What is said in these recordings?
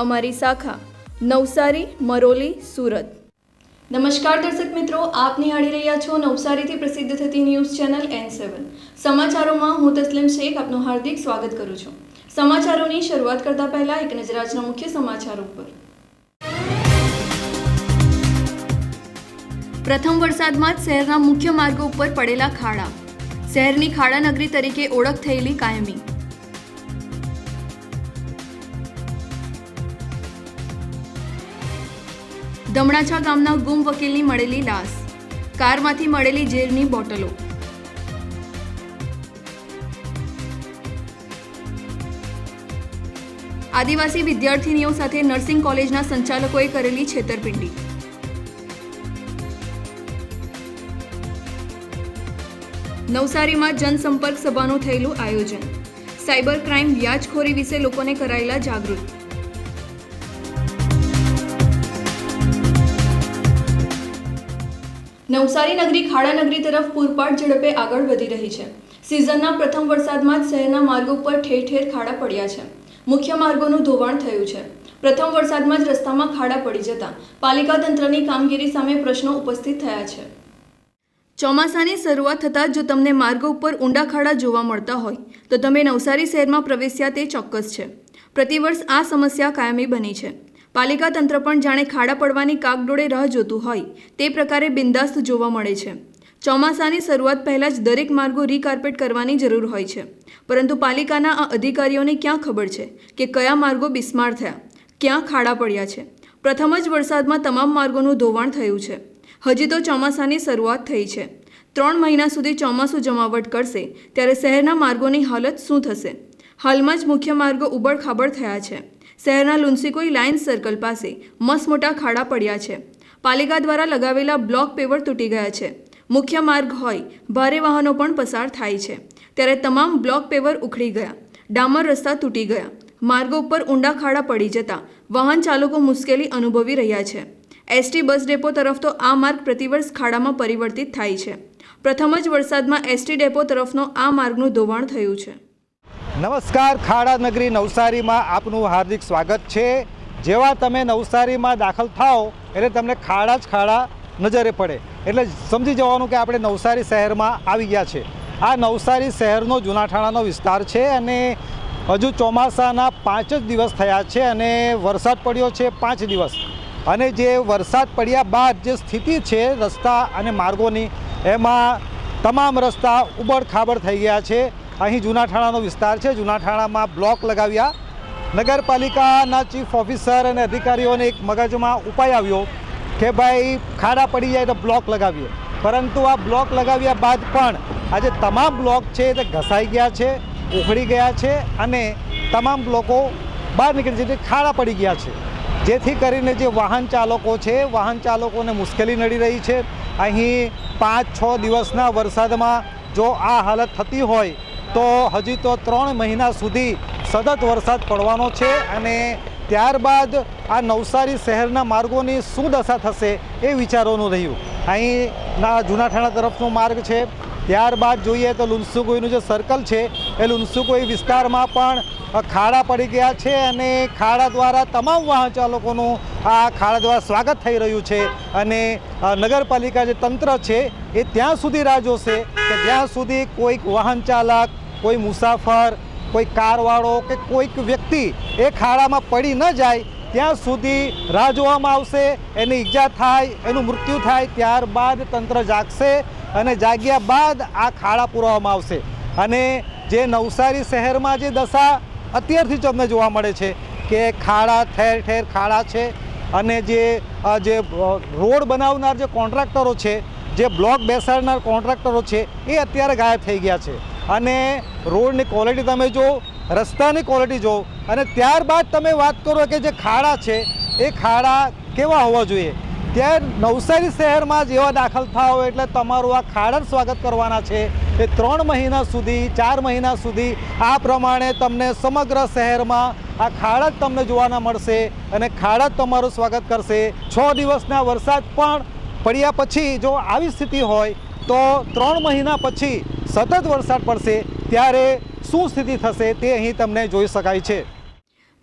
અમારી શાખા, નવસારી, મરોલી, સુરત. નમસ્કાર દર્શક મિત્રો આપ નિહાળી રહ્યા છો નવસારીથી પ્રસિદ્ધ થતી ન્યૂઝ ચેનલ એન સેવન સમાચારોમાં હું તસ્લીમ શેખ, આપનું હાર્દિક સ્વાગત કરું છું. સમાચારોની શરૂઆત કરતા પહેલા એક નજર આજના મુખ્ય સમાચારો ઉપર. પ્રથમ વરસાદમાં જ શહેરના મુખ્ય માર્ગો ઉપર પડેલા ખાડા. શહેરની ખાડા નગરી તરીકે ઓળખ થયેલી કાયમી. દમણાછા ગામના ગુમ વકીલની મળેલી લાશ. કારમાંથી મળેલી ઝેરની બોટલો. આદિવાસી વિદ્યાર્થીનીઓ સાથે નર્સિંગ કોલેજના સંચાલકોએ કરેલી છેતરપિંડી. નવસારીમાં જનસંપર્ક સભાનું થયેલું આયોજન. સાયબર ક્રાઇમ વ્યાજખોરી વિશે લોકોને કરાયેલા જાગૃત નવસારી નગરી ખાડા નગરી તરફ પૂરપાટ ઝડપે આગળ વધી રહી છે. સિઝનના પ્રથમ વરસાદમાં જ શહેરના માર્ગો પર ઠેર ઠેર ખાડા પડ્યા છે. મુખ્ય માર્ગોનું ધોવાણ થયું છે. પ્રથમ વરસાદમાં જ રસ્તામાં ખાડા પડી જતા પાલિકા તંત્રની કામગીરી સામે પ્રશ્નો ઉપસ્થિત થયા છે. ચોમાસાની શરૂઆત થતાં જો તમને માર્ગો ઉપર ઊંડા ખાડા જોવા મળતા હોય, તો તમે નવસારી શહેરમાં પ્રવેશ્યા તે ચોક્કસ છે. પ્રતિવર્ષ આ સમસ્યા કાયમી બની છે. પાલિકા તંત્ર પણ જાણે ખાડા પડવાની કાગડોળે રાહ જોતું હોય. તે પ્રકારે બિંદાસ્ત જોવા મળે છે. ચોમાસાની શરૂઆત પહેલાં જ દરેક માર્ગો રીકાર્પેટ કરવાની જરૂર હોય છે. પરંતુ પાલિકાના આ અધિકારીઓને ક્યાં ખબર છે કે કયા માર્ગો બિસ્માર થયા? ક્યાં ખાડા પડ્યા છે? પ્રથમ જ વરસાદમાં તમામ માર્ગોનું ધોવાણ થયું છે. હજી તો ચોમાસાની શરૂઆત થઈ છે. ત્રણ મહિના સુધી ચોમાસું જમાવટ કરશે ત્યારે શહેરના માર્ગોની હાલત શું થશે? હાલમાં જ મુખ્ય માર્ગો ઉબડખાબડ થયા છે. શહેરના લુન્સીકોઈ લાયન્સ સર્કલ પાસે મસ્ત મોટા ખાડા પડ્યા છે. પાલિકા દ્વારા લગાવેલા બ્લોક પેવર તૂટી ગયા છે. મુખ્ય માર્ગ હોય, ભારે વાહનો પણ પસાર થાય છે. ત્યારે તમામ બ્લોક પેવર ઉખડી ગયા. ડામર રસ્તા તૂટી ગયા. માર્ગો ઉપર ઊંડા ખાડા પડી જતા વાહન ચાલકો મુશ્કેલી અનુભવી રહ્યા છે. એસટી બસ ડેપો તરફ તો આ માર્ગ પ્રતિવર્ષ ખાડામાં પરિવર્તિત થાય છે. પ્રથમ જ વરસાદમાં એસટી ડેપો તરફનો આ માર્ગનું ધોવાણ થયું છે. નમસ્કાર, ખાડા નગરી નવસારીમાં આપનું હાર્દિક સ્વાગત છે. જેવા તમે નવસારીમાં દાખલ થાઓ, એટલે તમને ખાડા જ ખાડા નજરે પડે. એટલે સમજી જવાનું કે આપણે નવસારી શહેરમાં આવી ગયા છે. આ નવસારી શહેરનો જૂનાઠાણાનો વિસ્તાર છે અને હજુ ચોમાસાના પાંચ જ દિવસ થયા છે અને વરસાદ પડ્યો છે પાંચ દિવસ. અને જે વરસાદ પડ્યા બાદ જે સ્થિતિ છે રસ્તા અને માર્ગોની, એમાં તમામ રસ્તા ઉબડ ખાબડ થઈ ગયા છે. અહીં જૂનાઠાણાનો વિસ્તાર છે. જૂનાઠાણામાં બ્લોક લગાવ્યા. નગરપાલિકાના ચીફ ઓફિસર અને અધિકારીઓને એક મગજમાં ઉપાય આવ્યો કે ભાઈ ખાડા પડી જાય તો બ્લોક લગાવીએ. પરંતુ આ બ્લોક લગાવ્યા બાદ પણ આજે તમામ બ્લોક છે તે ઘસાઈ ગયા છે, ઉખડી ગયા છે અને તમામ બ્લોકો બહાર નીકળી છે. ખાડા પડી ગયા છે. જેથી કરીને જે વાહન ચાલકો છે, વાહન ચાલકોને મુશ્કેલી નડી રહી છે. અહીં પાંચ છ દિવસના વરસાદમાં જો આ હાલત થતી હોય તો હજી તો ત્રણ મહિના સુધી સતત વરસાદ પડવાનો છે અને ત્યારબાદ આ નવસારી શહેરના માર્ગોની શું દશા થશે એ વિચારોનું રહ્યું. અહીંના જૂનાઠાણા તરફનો માર્ગ છે. ત્યારબાદ જોઈએ તો લુન્સુકોઈનું જે સર્કલ છે, એ લુન્સુકોઈ વિસ્તારમાં પણ ખાડા પડી ગયા છે અને ખાડા દ્વારા તમામ વાહન ચાલકોનું આ ખાડા દ્વારા સ્વાગત થઈ રહ્યું છે. અને નગરપાલિકા જે તંત્ર છે, એ ત્યાં સુધી રાહ જોશે કે જ્યાં સુધી કોઈક વાહન ચાલક, કોઈ મુસાફર, કોઈ કારવાળો કે કોઈક વ્યક્તિ એ ખાડામાં પડી ન જાય, ત્યાં સુધી રાહ જોવામાં આવશે, એની ઈજા થાય, એનું મૃત્યુ થાય, ત્યારબાદ તંત્ર જાગશે અને જાગ્યા બાદ આ ખાડા પૂરવામાં આવશે. અને જે નવસારી શહેરમાં જે દશા અત્યારથી જ અમને જોવા મળે છે કે ખાડા ઠેર ઠેર ખાડા છે અને જે જે રોડ બનાવનાર જે કોન્ટ્રાક્ટરો છે, જે બ્લોક બેસાડનાર કોન્ટ્રાક્ટરો છે, એ અત્યારે ગાયબ થઈ ગયા છે. અને રોડની ક્વોલિટી તમે જો, રસ્તાની ક્વોલિટી જો, અને ત્યારબાદ તમે વાત કરો કે જે ખાડા છે, એ ખાડા કેવા હોવા જોઈએ? ત્યાં નવસારી શહેરમાં જેવા દાખલ થાઓ એટલે તમારું આ ખાડર સ્વાગત કરવાના છે. એ ત્રણ મહિના સુધી, ચાર મહિના સુધી આ પ્રમાણે તમને સમગ્ર શહેરમાં આ ખાડત તમને જોવાના મળશે અને ખાડત તમારું સ્વાગત કરશે. છ દિવસના વરસાદ પણ પડ્યા પછી જો આવી સ્થિતિ હોય તો ત્રણ મહિના પછી સતત વરસાદ પડશે. ત્યારે શું સ્થિતિ થશે તે અહીં તમને જોઈ શકાય છે.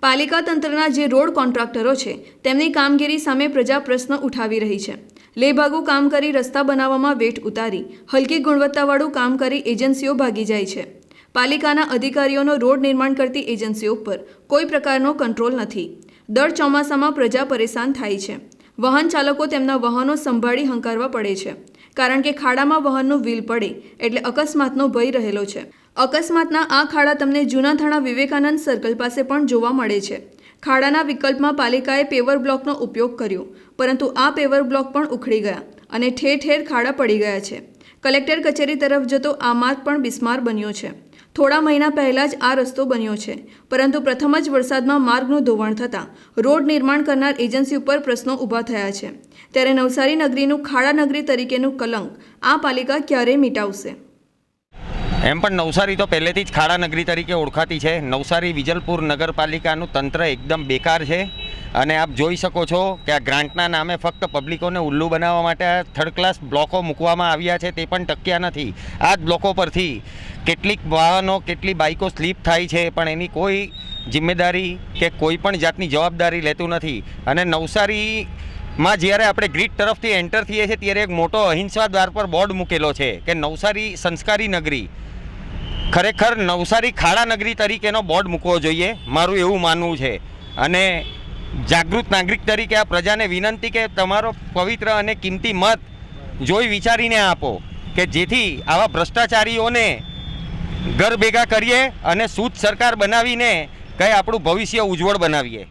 પાલિકા તંત્રના જે રોડ કોન્ટ્રાક્ટરો છે, તેમની કામગીરી સામે પ્રજા પ્રશ્ન ઉઠાવી રહી છે. લેભાગુ કામ કરી રસ્તા બનાવવામાં વેઠ ઉતારી, હલકી ગુણવત્તાવાળું કામ કરી એજન્સીઓ ભાગી જાય છે. પાલિકાના અધિકારીઓનો રોડ નિર્માણ કરતી એજન્સીઓ પર કોઈ પ્રકારનો કંટ્રોલ નથી. દર ચોમાસામાં પ્રજા પરેશાન થાય છે. વાહન ચાલકો તેમના વાહનો સંભાળી હંકારવા પડે છે. કારણ કે ખાડામાં વાહનનું વ્હીલ પડે, એટલે અકસ્માતનો ભય રહેલો છે. અકસ્માતના આ ખાડા તમને જૂના થાણા વિવેકાનંદ સર્કલ પાસે પણ જોવા મળે છે. ખાડાના વિકલ્પમાં પાલિકાએ પેવર બ્લોકનો ઉપયોગ કર્યો, પરંતુ આ પેવર બ્લોક પણ ઉખડી ગયા અને ઠેર ઠેર ખાડા પડી ગયા છે. કલેક્ટર કચેરી તરફ જતો આ માર્ગ પણ બિસ્માર બન્યો છે. થોડા મહિના પહેલાં જ આ રસ્તો બન્યો છે, પરંતુ પ્રથમ જ વરસાદમાં માર્ગનું ધોવાણ થતાં રોડ નિર્માણ કરનાર એજન્સી ઉપર પ્રશ્નો ઊભા થયા છે. ત્યારે નવસારી નગરીનું ખાડા નગરી તરીકેનું કલંક આ પાલિકા ક્યારે મિટાવશે. એમ પણ નવસારી તો પહેલેથી જ ખાડા નગરી તરીકે ઓળખાતી છે. નવસારી વિજલપુર નગરપાલિકાનું તંત્ર એકદમ બેકાર છે અને આપ જોઈ શકો છો કે આ ગ્રાન્ટના નામે ફક્ત પબ્લિકોને ઉલ્લુ બનાવવા માટે આ થર્ડ ક્લાસ બ્લોકો મૂકવામાં આવ્યા છે, તે પણ ટક્યા નથી. આ જ બ્લોકો પરથી કેટલીક વાહનો, કેટલી બાઇકો સ્લીપ થાય છે, પણ એની કોઈ જિમ્મેદારી કે કોઈ પણ જાતની જવાબદારી લેતું નથી. અને નવસારીમાં જ્યારે આપણે ગ્રીડ તરફથી એન્ટર થઈએ છીએ, ત્યારે એક મોટો અહિંસા દ્વાર પર બોર્ડ મૂકેલો છે કે નવસારી સંસ્કારી નગરી ખરેખર નવસારી ખાડા નગરી તરીકેનો બોર્ડ મૂકવો જોઈએ, મારું એવું માનવું છે. અને જાગૃત નાગરિક તરીકે આ પ્રજાને વિનંતી કે તમારો પવિત્ર અને કિંમતી મત જોઈ વિચારીને આપો કે જેથી આવા ભ્રષ્ટાચારીઓને ઘર ભેગા કરીએ અને સુદ સરકાર બનાવીને કંઈ આપણું ભવિષ્ય ઉજ્જવળ બનાવીએ.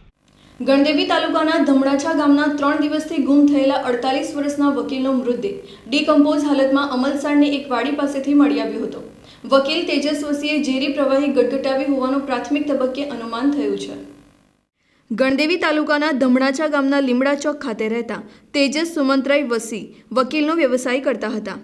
ગણદેવી તાલુકાના ધમડાછા ગામના ત્રણ દિવસથી ગુમ થયેલા અડતાલીસ વર્ષના વકીલનો મૃતદેહ ડીકમ્પોઝ હાલતમાં અમલસાડની એક વાડી પાસેથી મળી આવ્યો હતો. વકીલ તેજસ્વસીએ ઝેરી પ્રવાહી ગટગટાવી હોવાનું પ્રાથમિક તબક્કે અનુમાન થયું છે. ગણદેવી તાલુકાના ધમણાચા ગામના લીમડા ચોક ખાતે રહેતા તેજસ સુમંતરાય વસી વકીલનો વ્યવસાય કરતા હતા.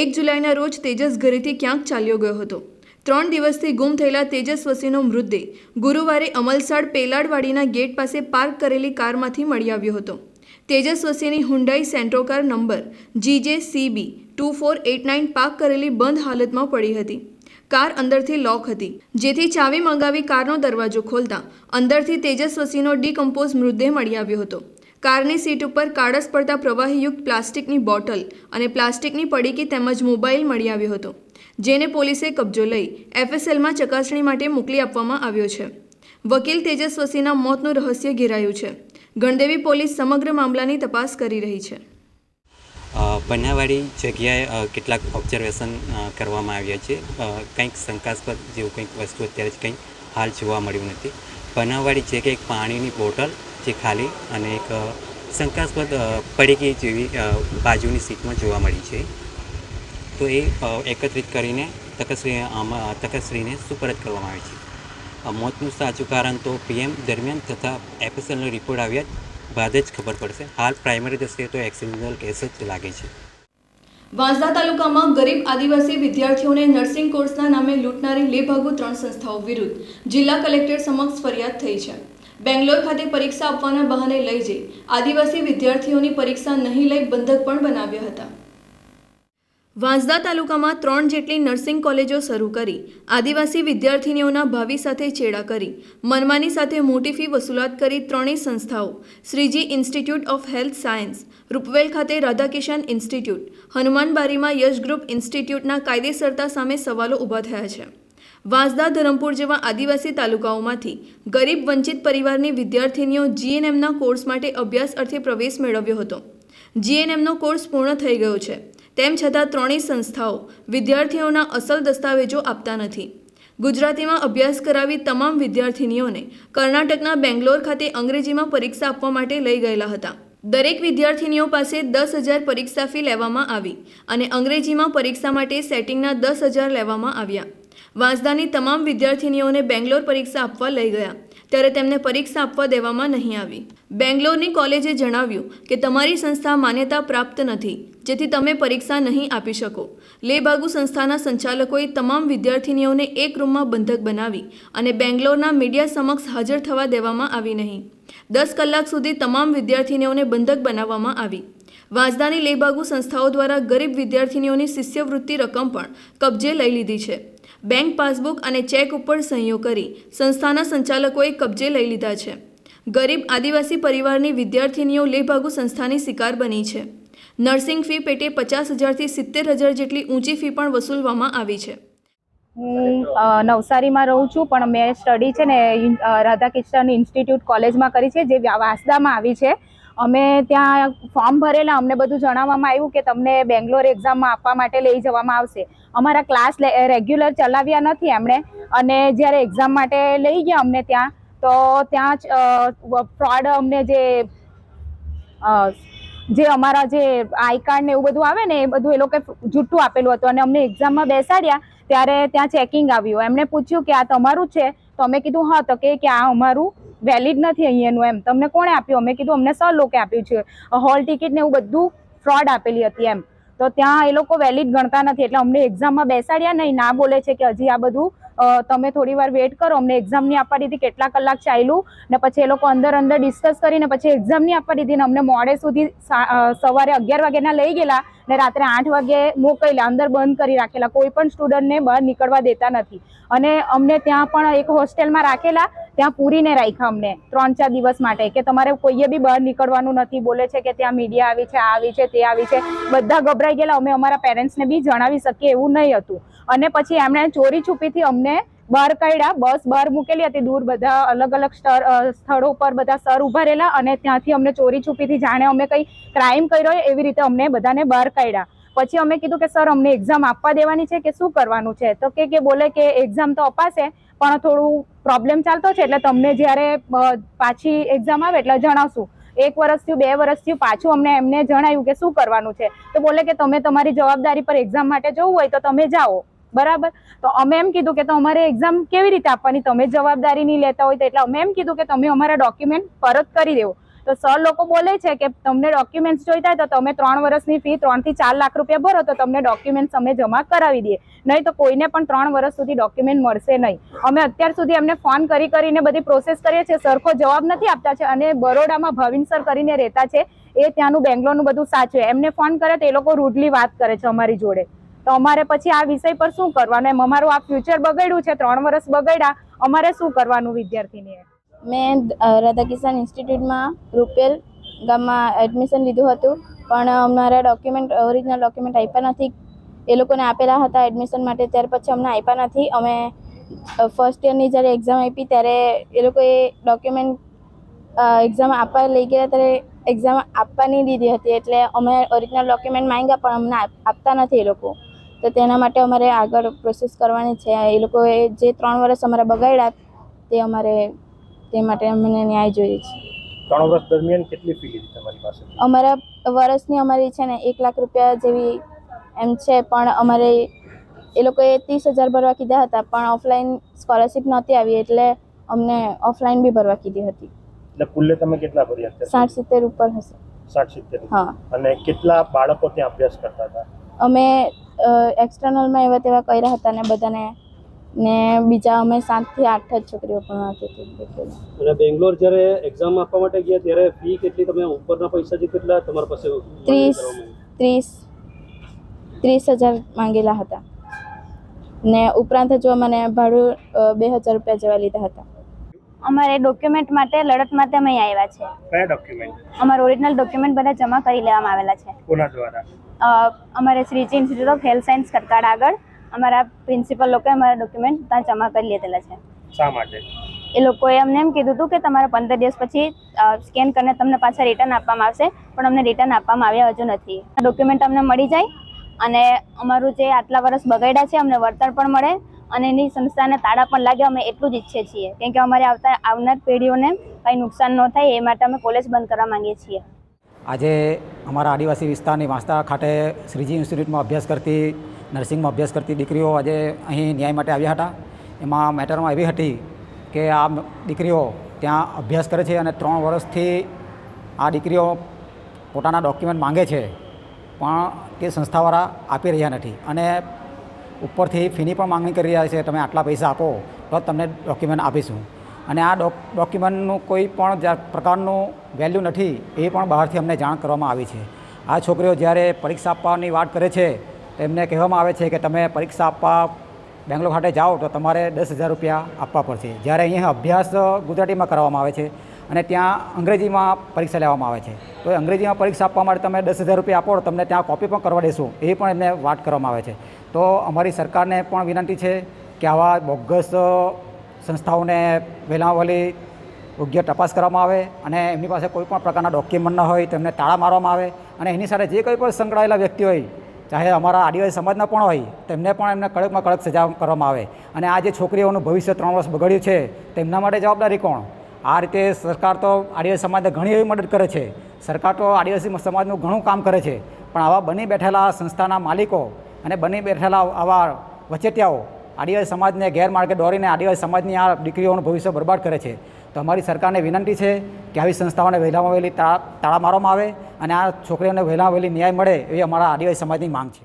એક જુલાઈના રોજ તેજસ ઘરેથી ક્યાંક ચાલ્યો ગયો હતો. ત્રણ દિવસથી ગુમ થયેલા તેજસ વસીનો મૃતદેહ ગુરુવારે અમલસાડ પેલાડવાડીના ગેટ પાસે પાર્ક કરેલી કારમાંથી મળી આવ્યો હતો. Tejas વસીની Hyundai Santro car number GJ CB two four eight nine park કરેલી બંધ હાલતમાં પડી હતી. કાર અંદરથી લોક હતી. જેથી ચાવી મંગાવી કારનો દરવાજો ખોલતા અંદરથી તેજસ્વસીનો ડીકમ્પોઝ મૃતદેહ મળી આવ્યો હતો. કારની સીટ ઉપર કાળસ પડતા પ્રવાહીયુક્ત પ્લાસ્ટિકની બોટલ અને પ્લાસ્ટિકની પડીકી તેમજ મોબાઈલ મળી આવ્યો હતો, જેને પોલીસે કબજો લઈ એફએસએલમાં ચકાસણી માટે મોકલી આપવામાં આવ્યો છે. વકીલ તેજસ્વસીના મોતનું રહસ્ય ઘેરાયું છે. ગણદેવી પોલીસ સમગ્ર મામલાની તપાસ કરી રહી છે. અ, બનાવવાળી જગ્યાએ કેટલાક ઓબ્ઝર્વેશન કરવામાં આવ્યા છે. કંઈક શંકાસ્પદ જેવું કંઈક વસ્તુ અત્યારે જ કંઈ હાલ જોવા મળ્યું નથી. બનાવવાળી જગ્યાએ એક પાણીની બોટલ જે ખાલી અને એક શંકાસ્પદ પડી પડીકી જેવી બાજુની સીટમાં જોવા મળી છે. તો એ એકત્રિત કરીને તકશ્રી આમાં તકશ્રીને સુપરત કરવામાં આવે છે. મોતનું સાચું કારણ તો પીએમ દરમિયાન તથા એફએસએલનો રિપોર્ટ આવ્યા બાદ જ ખબર પડશે. હાલ પ્રાઇમરી દ્રષ્ટિએ તો એક્સિડન્ટલ કેસ જ લાગે છે. વાંસદા તાલુકામાં ગરીબ આદિવાસી વિદ્યાર્થીઓને નર્સિંગ કોર્સના નામે લૂંટનારી લેભાગુ ત્રણ સંસ્થાઓ વિરુદ્ધ જિલ્લા કલેક્ટર સમક્ષ ફરિયાદ થઈ છે. બેંગ્લોર ખાતે પરીક્ષા આપવાના બહાને લઈ જઈ આદિવાસી વિદ્યાર્થીઓની પરીક્ષા નહીં લઈ બંધક પણ બનાવ્યા હતા. વાંસદા તાલુકામાં ત્રણ જેટલી નર્સિંગ કોલેજો શરૂ કરી, આદિવાસી વિદ્યાર્થીનીઓના ભાવિ સાથે ચેડા કરી, મનમાની સાથે મોટી ફી વસૂલાત કરી ત્રણેય સંસ્થાઓ, Shriji institute of health science, Roopvel ખાતે રાધાકિશન ઇન્સ્ટિટ્યૂટ, હનુમાનબારીમાં યશ ગ્રુપ ઇન્સ્ટિટ્યૂટના કાયદેસરતા સામે સવાલો ઊભા થયા છે. વાંસદા ધરમપુર જેવા આદિવાસી તાલુકાઓમાંથી ગરીબ વંચિત પરિવારની વિદ્યાર્થીનીઓ જીએનએમના કોર્સ માટે અભ્યાસ અર્થે પ્રવેશ મેળવ્યો હતો. જીએનએમનો કોર્સ પૂર્ણ થઈ ગયો છે. તેમ છતાં ત્રણેય સંસ્થાઓ વિદ્યાર્થીઓના અસલ દસ્તાવેજો આપતા નથી. ગુજરાતીમાં અભ્યાસ કરાવી તમામ વિદ્યાર્થીનીઓને કર્ણાટકના બેંગ્લોર ખાતે અંગ્રેજીમાં પરીક્ષા આપવા માટે લઈ ગયેલા હતા. દરેક વિદ્યાર્થીનીઓ પાસે દસ હજાર પરીક્ષા ફી લેવામાં આવી અને અંગ્રેજીમાં પરીક્ષા માટે સેટિંગના દસ હજાર લેવામાં આવ્યા. વાંસદાની તમામ વિદ્યાર્થીનીઓને બેંગ્લોર પરીક્ષા આપવા લઈ ગયા. ત્યારે તેમને પરીક્ષા આપવા દેવામાં નહીં આવી. બેંગ્લોરની કોલેજે જણાવ્યું કે તમારી સંસ્થા માન્યતા પ્રાપ્ત નથી, જેથી તમે પરીક્ષા નહીં આપી શકો. લેબાગુ સંસ્થાના સંચાલકોએ તમામ વિદ્યાર્થીનીઓને એક રૂમમાં બંધક બનાવી અને બેંગ્લોરના મીડિયા સમક્ષ હાજર થવા દેવામાં આવી નહીં. દસ કલાક સુધી તમામ વિદ્યાર્થીનીઓને બંધક બનાવવામાં આવી. વાંસદાની લેબાગુ સંસ્થાઓ દ્વારા ગરીબ વિદ્યાર્થીનીઓની શિષ્યવૃત્તિ રકમ પણ કબજે લઈ લીધી છે. બેંક પાસબુક અને ચેક ઉપર સહીઓ કરી સંસ્થાના સંચાલકોએ કબજે લઈ લીધા છે. ગરીબ આદિવાસી પરિવારની વિદ્યાર્થીનીઓ લેભાગુ સંસ્થાની શિકાર બની છે. નર્સિંગ ફી પેટે પચાસ હજારથી સિત્તેર હજાર જેટલી ઊંચી ફી પણ વસૂલવામાં આવી છે. હું નવસારીમાં રહું છું, પણ મેં સ્ટડી છે ને રાધાકૃષ્ણ ઇન્સ્ટિટ્યૂટ કોલેજમાં કરી છે, જે વાસદામાં આવી છે. અમે ત્યાં ફોર્મ ભરેલા, અમને બધું જણાવવામાં આવ્યું કે તમને બેંગ્લોર એક્ઝામમાં આપવા માટે લઈ જવામાં આવશે. અમારા ક્લાસ રેગ્યુલર ચલાવ્યા નથી એમણે. અને જ્યારે એક્ઝામ માટે લઈ ગયા અમને ત્યાં, તો ત્યાં જ ફ્રોડ અમને જે જે અમારા જે આઈ કાર્ડ ને એવું બધું આવે ને, એ બધું એ લોકોએ જૂઠું આપેલું હતું. અને અમને એક્ઝામમાં બેસાડ્યા, ત્યારે ત્યાં ચેકિંગ આવ્યું. એમણે પૂછ્યું કે આ તમારું છે? તો અમે કીધું, હા, તો કે આ અમારું વેલિડ નથી અહીંયાનું એમ. તમને કોણે આપ્યું? અમે કીધું, અમને સર લોકે આપ્યું છે. હોલ ટિકિટ ને એવું બધું ફ્રોડ આપેલી હતી એમ. તો ત્યાં એ લોકો વેલિડ ગણતા નથી. એટલે અમને એક્ઝામમાં બેસાડ્યા નહીં. ના બોલે છે કે હજી આ બધું તમે થોડી વાર વેટ કરો. અમને એક્ઝામની આપવા દીધી, કેટલા કલાક ચાલ્યું ને પછી એ લોકો અંદર અંદર ડિસ્કસ કરીને પછી એક્ઝામની આપવા દીધી ને અમને મોડે સુધી સવારે અગિયાર વાગ્યાના લઈ ગયેલા ને રાત્રે આઠ વાગે મોકલેલા અંદર બંધ કરી રાખેલા. કોઈ પણ સ્ટુડન્ટને બહાર નીકળવા દેતા નથી. અને અમને ત્યાં પણ એક હોસ્ટેલમાં રાખેલા ત્યાં પૂરીને રાખ્યા અમને, ત્રણ ચાર દિવસ માટે, કે તમારે કોઈએ બી બહાર નીકળવાનું નથી, બોલે છે કે ત્યાં મીડિયા આવી છે, આ આવી છે, તે આવી છે. બધા ગભરાઈ ગયેલા, અમે અમારા પેરેન્ટ્સને બી જણાવી શકીએ એવું નહીં હતું. અને પછી એમણે ચોરી છુપીથી અમને બહાર કાઢ્યા, બસ બહાર મૂકેલી હતી દૂર, બધા અલગ અલગ સ્થળ સ્થળો પર બધા સર ઊભા રહેલા અને ત્યાંથી અમને ચોરી છુપીથી જાણે અમે કંઈ ક્રાઇમ કર્યો હોય એવી રીતે અમને બધાને બહાર કાઢ્યા. પછી અમે કીધું કે સર અમને એક્ઝામ આપવા દેવાની છે કે શું કરવાનું છે? તો કે બોલે કે એક્ઝામ તો અપાશે પણ થોડું પ્રોબ્લેમ ચાલતો છે એટલે તમને જ્યારે પાછી એક્ઝામ આવે એટલે જણાવશું. એક વર્ષ થયું, બે વર્ષ થયું, પાછું અમને એમને જણાવ્યું કે શું કરવાનું છે. તો બોલે કે તમે તમારી જવાબદારી પર એક્ઝામ માટે જવું હોય તો તમે જાઓ. બરાબર? તો અમે એમ કીધું કે અમારે એક્ઝામ કેવી રીતે આપવાની? તમે જવાબદારી નહીં લેતા હોય તો એટલે અમે એમ કીધું કે તમે અમારા ડોક્યુમેન્ટ પરત કરી દેવો. તો સર લોકો બોલે છે કે તમને ડોક્યુમેન્ટ્સ જોઈતા હોય તો તમે ત્રણ વર્ષની ફી ત્રણથી ચાર લાખ રૂપિયા ભરો તો તમને ડોક્યુમેન્ટ્સ અમે જમા કરાવી દઈએ. નહીં તો કોઈને પણ ત્રણ વર્ષ સુધી ડોક્યુમેન્ટ મળશે નહીં. અમે અત્યાર સુધી એમને ફોન કરી કરીને બધી પ્રોસેસ કરીએ છીએ. સરખો જવાબ નથી આપતા છે અને બરોડામાં ભવિન સર કરીને રહેતા છે. એ ત્યાંનું બેંગ્લોરનું બધું સાચું એમને ફોન કરે તો એ લોકો રૂડલી વાત કરે છે અમારી જોડે. તો અમારે પછી આ વિષય પર શું કરવાનું? એમ અમારું આ ફ્યુચર બગડ્યું છે. ત્રણ વર્ષ બગડ્યા. અમારે શું કરવાનું વિદ્યાર્થીને મેં રાધાકિસાન ઇન્સ્ટિટ્યૂટમાં રૂપેલ ગામમાં એડમિશન લીધું હતું, પણ અમારા ડોક્યુમેન્ટ ઓરિજિનલ ડોક્યુમેન્ટ આપ્યા નથી. એ લોકોને આપેલા હતા એડમિશન માટે, ત્યાર પછી અમને આપ્યા નથી. અમે ફર્સ્ટ યરની જ્યારે એક્ઝામ આપી, ત્યારે એ લોકોએ ડોક્યુમેન્ટ એક્ઝામ આપવા લઈ ગયા, ત્યારે એક્ઝામ આપવા નહીં દીધી હતી. એટલે અમે ઓરિજિનલ ડોક્યુમેન્ટ માંગ્યા, પણ અમને આપતા નથી એ લોકો. તો તેના માટે અમારે આગળ પ્રોસેસ કરવાની છે. એ લોકોએ જે ત્રણ વર્ષ અમારા બગાડ્યા, તે અમારે તે માટે અમને ન્યાય જોઈએ છે ત્રણ વર્ષ દરમિયાન કેટલી ફી લીધી તમારી પાસે અમારા વર્ષની અમારી છે ને એક લાખ રૂપિયા જેવી એમ છે પણ અમારે એ લોકોએ ત્રીસ હજાર ભરવા કીધા હતા પણ ઓફલાઈન સ્કોલરશિપ નહોતી આવી એટલે અમને ઓફલાઈન બી ભરવા કીધી હતી. એટલે કુલ્લે તમે કેટલા ભર્યા હતા સાઠ સિત્તેર ઉપર હશે. સાઠ સિત્તેર હા. અને કેટલા બાળકો ત્યાં અભ્યાસ કરતા હતા? અમે એક્સટર્નલમાં એવા તેવા કર્યા હતા ને બધાને ને બીજા અમે સાતથી આઠ જ છોકરીઓ ભણવાતી હતી અને બેંગ્લોર જ્યારે એક્ઝામ આપવા માટે ગયા ત્યારે ફી કેટલી? તમે ઉપરના પૈસા જે કેટલા તમારી પાસે ત્રીસ ત્રીસ ત્રીસ હજાર માંગેલા હતા. ને ઉપરાંત જો મને ભાડું બે હજાર રૂપિયા જેવા લીધા હતા. અમારે ડોક્યુમેન્ટ માટે લડત માટે અમે આવ્યા છે. કયા ડોક્યુમેન્ટ અમારા ઓરિજિનલ ડોક્યુમેન્ટ બધા જમા કરી લેવામાં આવેલા છે. કોના દ્વારા? અ, અમારે Shriji institute of health science Karkad આગળ. અમારા પ્રિન્સિપલ લોકોએ અમારા ડોક્યુમેન્ટ ત્યાં જમા કરી લીધેલા છે. શા માટે? એ લોકોએ અમને એમ કીધું હતું કે તમારે પંદર દિવસ પછી સ્કેન કરીને તમને પાછા રિટર્ન આપવામાં આવશે પણ અમને રિટર્ન આપવામાં આવ્યા હજુ નથી. ડોક્યુમેન્ટ અમને મળી જાય અને અમારું જે આટલા વર્ષ બગાડ્યા છે અમને વળતર પણ મળે અને એની સંસ્થાને તાળા પણ લાગે અમે એટલું જ ઈચ્છીએ છીએ. કેમ કે અમારે આવતા આવનાર પેઢીઓને કંઈ નુકસાન ન થાય એ માટે અમે કોલેજ બંધ કરવા માંગીએ છીએ. આજે અમારા આદિવાસી વિસ્તારની વાંસદા ખાતે શ્રીજી ઇન્સ્ટિટ્યૂટમાં અભ્યાસ કરતી નર્સિંગમાં અભ્યાસ કરતી દીકરીઓ આજે અહીં ન્યાય માટે આવ્યા હતા. એમાં મેટરમાં એવી હતી કે આ દીકરીઓ ત્યાં અભ્યાસ કરે છે અને ત્રણ વર્ષથી આ દીકરીઓ પોતાના ડોક્યુમેન્ટ માંગે છે, પણ તે સંસ્થાવાળા આપી રહ્યા નથી. અને ઉપરથી ફીની પણ માંગણી કરી રહ્યા છે, તમે આટલા પૈસા આપો, તો તમને ડોક્યુમેન્ટ આપીશું. અને આ ડોક, ડોક્યુમેન્ટનું કોઈ પણ પ્રકારનું વેલ્યુ નથી, એ પણ બહારથી અમને જાણ કરવામાં આવી છે. આ છોકરીઓ જ્યારે પરીક્ષા આપવાની વાત કરે છે એમને કહેવામાં આવે છે કે તમે પરીક્ષા આપવા બેંગ્લોર ખાતે જાઓ તો તમારે દસ હજાર રૂપિયા આપવા પડશે. જ્યારે અહીંયા અભ્યાસ ગુજરાતીમાં કરવામાં આવે છે અને ત્યાં અંગ્રેજીમાં પરીક્ષા લેવામાં આવે છે. તો અંગ્રેજીમાં પરીક્ષા આપવા માટે તમે દસ હજાર રૂપિયા આપો, તમને ત્યાં કોપી પણ કરવા દેશું. એ પણ એમને વાત કરવામાં આવે છે. તો અમારી સરકારને પણ વિનંતી છે કે આવા બોગસ સંસ્થાઓને વહેલામાં વહેલી યોગ્ય તપાસ કરવામાં આવે અને એમની પાસે કોઈ પણ પ્રકારના ડોક્યુમેન્ટ ન હોય તેમને તાળા મારવામાં આવે અને એની સાથે જે કંઈ પણ સંકળાયેલા વ્યક્તિ હોય ચાહે અમારા આદિવાસી સમાજના પણ હોય, તેમને પણ એમને કડકમાં કડક સજા કરવામાં આવે. અને આ જે છોકરીઓનું ભવિષ્ય ત્રણ વર્ષ બગડ્યું છે, તેમના માટે જવાબદારી કોણ? આ રીતે સરકાર તો આદિવાસી સમાજને ઘણી એવી મદદ કરે છે. સરકાર તો આદિવાસી સમાજનું ઘણું કામ કરે છે. પણ આવા બની બેઠેલા સંસ્થાના માલિકો અને બની બેઠેલા આવા વચેટિયાઓ આદિવાસી સમાજને ગેરમાર્ગે દોરીને આદિવાસી સમાજની આ દીકરીઓનું ભવિષ્ય બરબાદ કરે છે. તો અમારી સરકારને વિનંતી છે કે આવી સંસ્થાઓને વહેલામાં વહેલી તાળા મારવામાં આવે અને આ છોકરીઓને વહેલામાં વહેલી ન્યાય મળે એવી અમારા આદિવાસી સમાજની માંગ છે.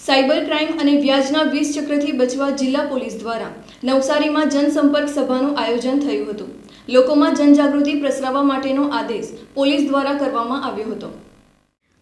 સાયબર ક્રાઇમ અને વ્યાજના વીસ ચક્રથી બચવા જિલ્લા પોલીસ દ્વારા નવસારીમાં જનસંપર્ક સભાનું આયોજન થયું હતું. લોકોમાં જનજાગૃતિ પ્રસરાવવા માટેનો આદેશ પોલીસ દ્વારા કરવામાં આવ્યો હતો.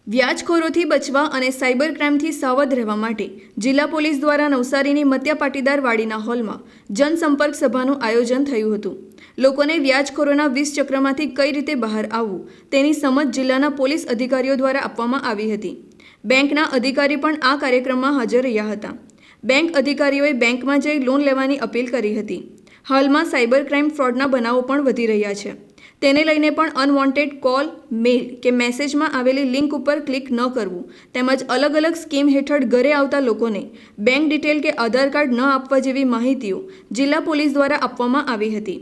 વ્યાજખોરોથી બચવા અને સાયબર ક્રાઇમથી સાવધ રહેવા માટે જિલ્લા પોલીસ દ્વારા નવસારીની મત્યા પાટીદાર વાડીના હોલમાં જનસંપર્ક સભાનું આયોજન થયું હતું. લોકોને વ્યાજખોરોના વીસ ચક્રમાંથી કઈ રીતે બહાર આવવું તેની સમજ જિલ્લાના પોલીસ અધિકારીઓ દ્વારા આપવામાં આવી હતી. બેંકના અધિકારી પણ આ કાર્યક્રમમાં હાજર રહ્યા હતા. બેંક અધિકારીઓએ બેંકમાં જઈ લોન લેવાની અપીલ કરી હતી. હાલમાં સાયબર ક્રાઇમ ફ્રોડના બનાવો પણ વધી રહ્યા છે. તેને લઈને પણ અનવોન્ટેડ કોલ મેલ કે મેસેજમાં આવેલી લિંક ઉપર ક્લિક ન કરવું. તેમજ અલગ અલગ સ્કીમ હેઠળ ઘરે આવતા લોકોને બેંક ડિટેલ કે આધાર કાર્ડ ન આપવા જેવી માહિતીઓ જિલ્લા પોલીસ દ્વારા આપવામાં આવી હતી.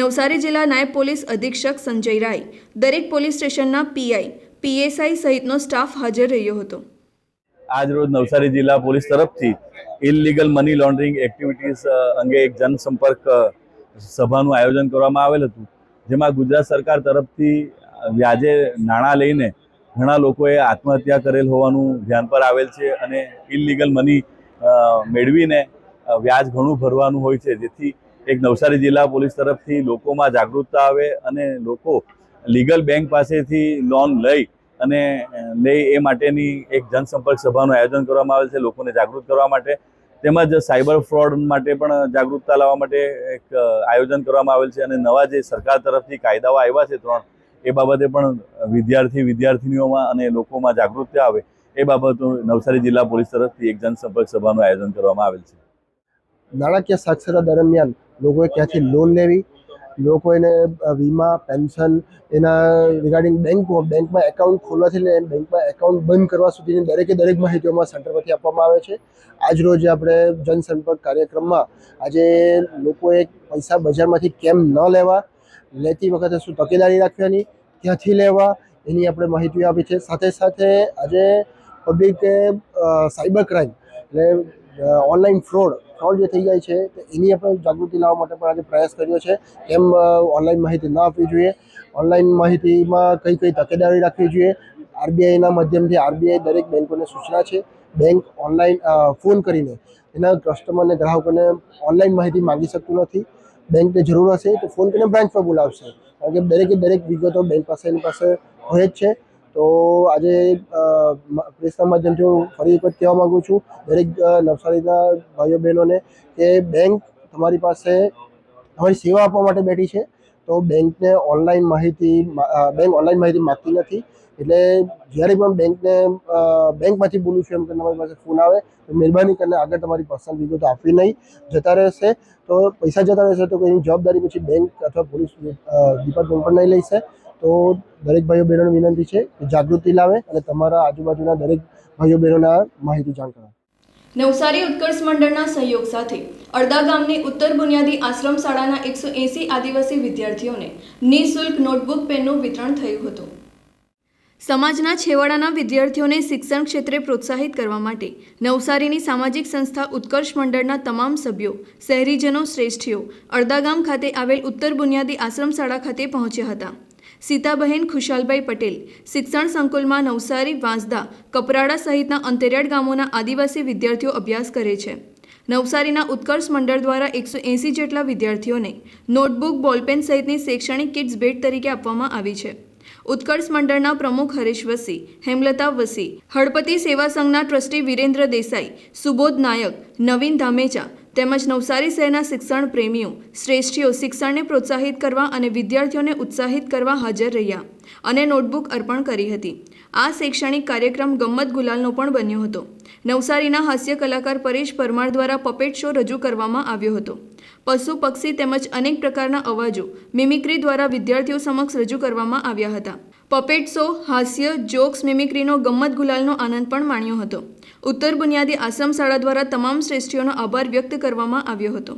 નવસારી જિલ્લા નાયબ પોલીસ અધિક્ષક સંજય રાય, દરેક પોલીસ સ્ટેશનના પીઆઈ પીએસઆઈ સહિતનો સ્ટાફ હાજર રહ્યો હતો. આજ રોજ નવસારી જિલ્લા પોલીસ તરફથી ઇલીગલ મની લોન્ડરિંગ એક્ટિવિટીઝ અંગે એક જનસંપર્ક સભાનું આયોજન કરવામાં આવેલ હતું. જેમાં ગુજરાત સરકાર તરફથી વ્યાજે નાણાં લઈને ઘણા લોકોએ આત્મહત્યા કરેલ હોવાનું ધ્યાન પર આવેલ છે અને ઇલીગલ મની મેળવીને વ્યાજ ઘણું ભરવાનું હોય છે. જેથી એક નવસારી જિલ્લા પોલીસ તરફથી લોકોમાં જાગૃતતા આવે અને લોકો લીગલ બેંક પાસેથી લોન લઈ અને લઈ એ માટેની એક જનસંપર્ક સભાનું આયોજન કરવામાં આવેલ છે. લોકોને જાગૃત કરવા માટે તેમજ સાયબર ફ્રોડ માટે પણ જાગૃતતા લાવવા માટે એક આયોજન કરવામાં આવેલ છે અને નવા જે સરકાર તરફથી કાયદાઓ આવ્યા છે ત્રણ, એ બાબતે પણ વિદ્યાર્થી વિદ્યાર્થીનીઓમાં અને લોકોમાં જાગૃતતા આવે એ બાબતો નવસારી જિલ્લા પોલીસ તરફથી એક જનસંપર્ક સભાનું આયોજન કરવામાં આવેલ છે. નાણાકીય સાક્ષરતા દરમિયાન લોકોએ ક્યાંથી લોન લેવી લોકોને વીમા, પેન્શન, એના રિગાર્ડિંગ બેંકો બેંકમાં એકાઉન્ટ ખોલવાથી લઈને બેંકમાં એકાઉન્ટ બંધ કરવા સુધીની દરેકે દરેક માહિતીઓમાં સેન્ટર પરથી આપવામાં આવે છે. આજ રોજ આપણે જનસંપર્ક કાર્યક્રમમાં આજે લોકોએ પૈસા બજારમાંથી કેમ ન લેવા, લેતી વખતે શું તકેદારી રાખવાની, ક્યાંથી લેવા, એની આપણે માહિતી આપી છે. સાથે સાથે આજે પબ્લિકે સાયબર ક્રાઇમ એટલે ઓનલાઈન ફ્રોડ ફ્રોડ જે થઈ જાય છે, તો એની આપણે જાગૃતિ લાવવા માટે પણ આજે પ્રયાસ કર્યો છે. કેમ ઓનલાઈન માહિતી ન આપવી જોઈએ. ઓનલાઈન માહિતીમાં કઈ કઈ તકેદારી રાખવી જોઈએ. આરબીઆઈના માધ્યમથી આરબીઆઈ દરેક બેંકોને સૂચના છે. બેંક ઓનલાઈન ફોન કરીને એના કસ્ટમરને ગ્રાહકોને ઓનલાઈન માહિતી માંગી શકતું નથી. બેંકને જરૂર હશે તો ફોન કરીને બ્રાન્ચ પર બોલાવશે. કારણ કે દરેકે દરેક વિગતો બેંક પાસે એની પાસે હોય જ છે. તો આજે પ્રેસના માધ્યમથી હું ફરી એક કહેવા માગું છું, દરેક નવસારીના ભાઈઓ બહેનોને કે બેંક તમારી પાસે તમારી સેવા આપવા માટે બેઠી છે, તો બેંકને ઓનલાઈન માહિતી બેંક ઓનલાઈન માહિતી માગતી નથી. એટલે જ્યારે પણ બેંકને બેંકમાંથી બોલું છું એમ કે તમારી પાસે ફોન આવે, તો મહેરબાની કરીને આગળ તમારી પર્સનલ વિગતો આપવી નહીં. જતા રહેશે તો પૈસા જતા રહેશે તો એની જવાબદારી પછી બેંક અથવા પોલીસ ડિપાર્ટમેન્ટ પણ નહીં લેશે. તો દરેક ભાઈઓ બહેનોને વિનંતી છે કે જાગૃતિ લાવે અને તમારા આજુબાજુના દરેક ભાઈઓ બહેનોને માહિતી જાણ કરાવે. નવસારી ઉત્કર્ષ મંડળના સહયોગ સાથે અડદા ગામની ઉત્તર બુનિયાદી આશ્રમ શાળાના એકસો એંસી આદિવાસી વિદ્યાર્થીઓને નિઃશુલ્ક નોટબુક પેનનું વિતરણ થયું હતું. સમાજના છેવાડાના વિદ્યાર્થીઓને શિક્ષણ ક્ષેત્રે પ્રોત્સાહિત કરવા માટે નવસારીની સામાજિક સંસ્થા ઉત્કર્ષ મંડળના તમામ સભ્યો, શહેરીજનો, શ્રેષ્ઠીઓ અડદા ગામ ખાતે આવેલ ઉત્તર બુનિયાદી આશ્રમ શાળા ખાતે પહોંચ્યા હતા. સીતાબહેન ખુશાલભાઈ પટેલ, શિક્ષણ સંકુલમાં નવસારી, વાંસદા, કપરાડા સહિતના અંતરિયાળ ગામોના આદિવાસી વિદ્યાર્થીઓ અભ્યાસ કરે છે. નવસારીના ઉત્કર્ષ મંડળ દ્વારા એકસો એંસી જેટલા વિદ્યાર્થીઓને નોટબુક, બોલપેન સહિતની શૈક્ષણિક કિટ્સ ભેટ તરીકે આપવામાં આવી છે. ઉત્કર્ષ મંડળના પ્રમુખ હરેશ વસી, હેમલતા વસી, હળપતિ સેવા સંઘના ટ્રસ્ટી વિરેન્દ્ર દેસાઈ, સુબોધ નાયક, નવીન ધામેચા તેમજ નવસારી શહેરના શિક્ષણ પ્રેમીઓ, શ્રેષ્ઠીઓ શિક્ષણને પ્રોત્સાહિત કરવા અને વિદ્યાર્થીઓને ઉત્સાહિત કરવા હાજર રહ્યા અને નોટબુક અર્પણ કરી હતી. આ શૈક્ષણિક કાર્યક્રમ ગમ્મત ગુલાલનો પણ બન્યો હતો. નવસારીના હાસ્ય કલાકાર પરેશ પરમાર દ્વારા પપેટ શો રજૂ કરવામાં આવ્યો હતો. પશુ, પક્ષી તેમજ અનેક પ્રકારના અવાજો મિમિક્રી દ્વારા વિદ્યાર્થીઓ સમક્ષ રજૂ કરવામાં આવ્યા હતા. પપેટ શો હાસ્ય જોક્સ મિમિક્રીનો ગમ્મત ગુલાલનો આનંદ પણ માણ્યો હતો. ઉત્તર બુનિયાદી આશ્રમ શાળા દ્વારા તમામ શ્રેષ્ઠીઓનો આભાર વ્યક્ત કરવામાં આવ્યો હતો.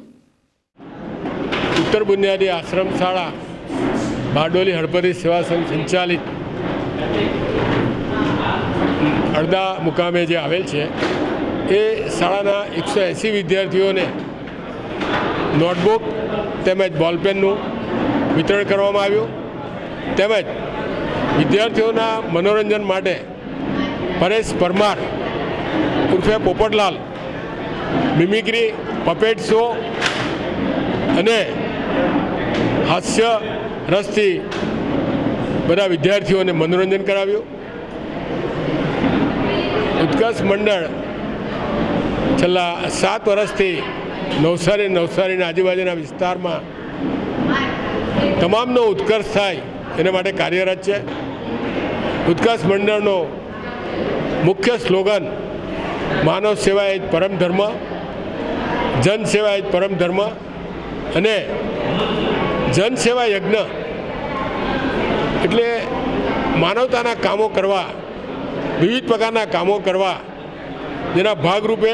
ઉત્તર બુનિયાદી આશ્રમ શાળા, બારડોલી હળપતિ સેવા સંઘ સંચાલિત અડધા મુકામે જે આવેલ છે, એ શાળાના એકસો એંસી વિદ્યાર્થીઓને નોટબુક તેમજ બોલપેનનું વિતરણ કરવામાં આવ્યું. તેમજ વિદ્યાર્થીઓના મનોરંજન માટે પરેશ પરમાર ઉર્ફે પોપટલાલ, મિમિક્રી પપેટ શો અને હાસ્ય રસથી બધા વિદ્યાર્થીઓને મનોરંજન કરાવ્યું. ઉત્કર્ષ મંડળ છેલ્લા સાત વર્ષથી નવસારી નવસારીના આજુબાજુના વિસ્તારમાં તમામનો ઉત્કર્ષ થાય એના માટે કાર્યરત છે. ઉત્કર્ષ મંડળનો મુખ્ય સ્લોગન માનવ સેવા એ જ પરમ ધર્મ, જન સેવા એ જ પરમ ધર્મ અને જન સેવા યજ્ઞ એટલે માનવતાના કામો કરવા, વિવિધ પ્રકારના કામો કરવા જેના ભાગરૂપે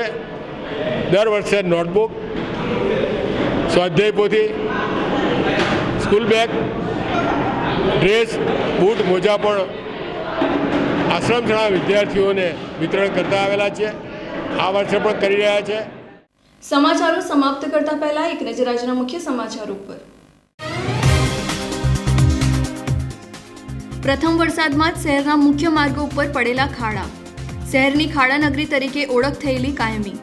દર વર્ષે નોટબુક સ્વાધ્યાય પોથી સ્કૂલ બેગ, ડ્રેસ, બૂટ, મોજા પણ આશ્રમ શાળા વિદ્યાર્થીઓને વિતરણ કરતા આવેલા છે. આ વર્ષે પણ કરી રહ્યા છે. સમાચારો સમાપ્ત કરતા પહેલા એક નજર આજના મુખ્ય સમાચાર ઉપર. પ્રથમ વરસાદમાં જ શહેરના મુખ્ય માર્ગો ઉપર પડેલા ખાડા. શહેરની ખાડા નગરી તરીકે ઓળખ થયેલી કાયમી.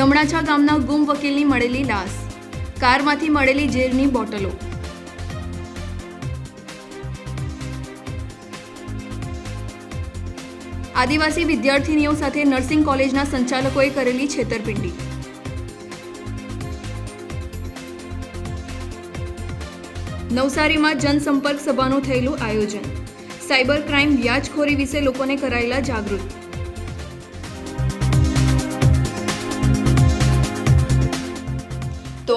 દમણાછા ગામના ગુમ વકીલની મળેલી લાશ. કારમાંથી મળેલી ઝેરની બોટલો. આદિવાસી વિદ્યાર્થીનીઓ સાથે નર્સિંગ કોલેજના સંચાલકોએ કરેલી છેતરપિંડી. નવસારીમાં જનસંપર્ક સભાનું થયેલું આયોજન. સાયબર ક્રાઇમ વ્યાજખોરી વિશે લોકોને કરાયેલા જાગૃત